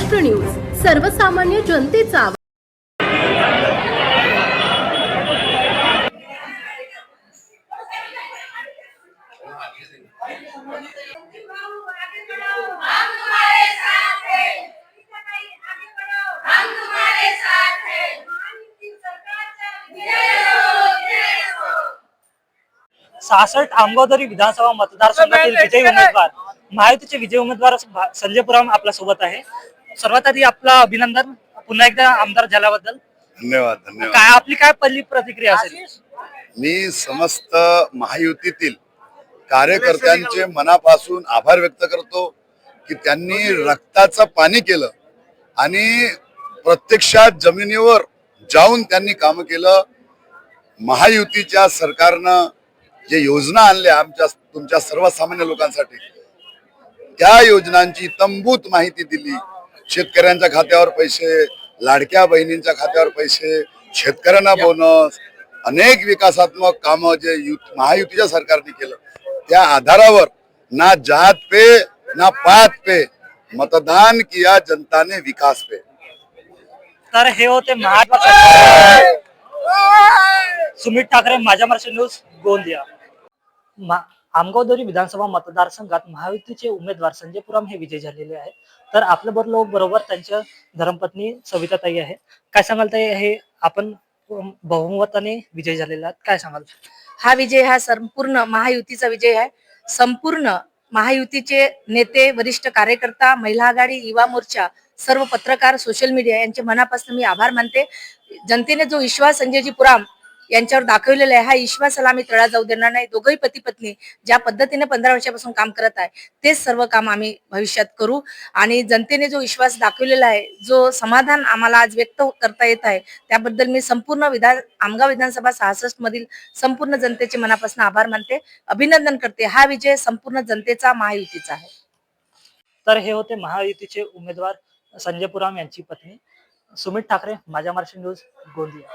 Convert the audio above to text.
Maharashtra news सर्वसामान्य जनतेचा आवाज. सहासष्ट आंबोदरी विधानसभा मतदारसंघातील विजयी उमेदवार. महायुतीचे विजय उमेदवार संजय पुराम आपल्यासोबत आहे. सर्वात आधी आपलं अभिनंदन पुन्हा एकदा आमदार झाल्याबद्दल. धन्यवाद धन्यवाद. काय आपली काय पहिली प्रतिक्रिया असेल? मी समस्त महायुतीतील कार्यकर्त्यांचे मनापासून आभार व्यक्त करतो की त्यांनी रक्ताचं पाणी केलं आणि प्रत्यक्षात जमिनीवर जाऊन त्यांनी काम केलं. महायुतीच्या सरकारनं जे योजना आणल्या आमच्या तुमच्या सर्वसामान्य लोकांसाठी त्या योजनांची तंबूत माहिती दिली. शेतकऱ्यांच्या खात्यावर पैसे लाडक्या बहिणींच्या खात्यावर पैसे शेतकऱ्यांना बोनस अनेक विकासात्मक कामं जे युत महायुतीच्या सरकारने केलं त्या आधारावर ना जात पे ना पात पे मतदान किया जनता ने विकास पे. तर हे होते महाराष्ट्र. सुमित ठाकरे माझ्या महाराष्ट्र न्यूज गोंदिया. मा- आमगावदरी विधानसभा मतदारसंघात महायुतीचे उमेदवार संजय पुराम हे विजय झालेले आहेत. तर आपल्या बरोबर बरोबर त्यांच्या धर्मपत्नी सविताताई आहे. काय सांगाल ताई? हे आपण बहुमताने विजय झालेला आहात. काय सांगाल? हा विजय हा संपूर्ण महायुतीचा विजय आहे. संपूर्ण महायुतीचे नेते वरिष्ठ कार्यकर्ता महिला आघाडी युवा मोर्चा सर्व पत्रकार सोशल मीडिया यांचे मनापासून मी आभार मानते. जनतेने जो विश्वास संजयजी पुराम यांच्यावर दाखवलेला आहे. हा विश्वासाला आम्ही तळा जाऊ देणार नाही. दोघंही पती पत्नी ज्या पद्धतीने पंधरा वर्षापासून काम करत आहे तेच सर्व काम आम्ही भविष्यात करू. आणि जनतेने जो विश्वास दाखवलेला आहे जो समाधान आम्हाला आज व्यक्त करता येत आहे त्याबद्दल मी संपूर्ण विधान आमगाव विधानसभा सहासष्ट मधील संपूर्ण जनतेचे मनापासून आभार मानते. अभिनंदन करते. हा विजय संपूर्ण जनतेचा महायुतीचा आहे. तर हे होते महायुतीचे उमेदवार संजय पुराम यांची पत्नी. सुमित ठाकरे माझ्या महाराष्ट्र न्यूज गोंदिया.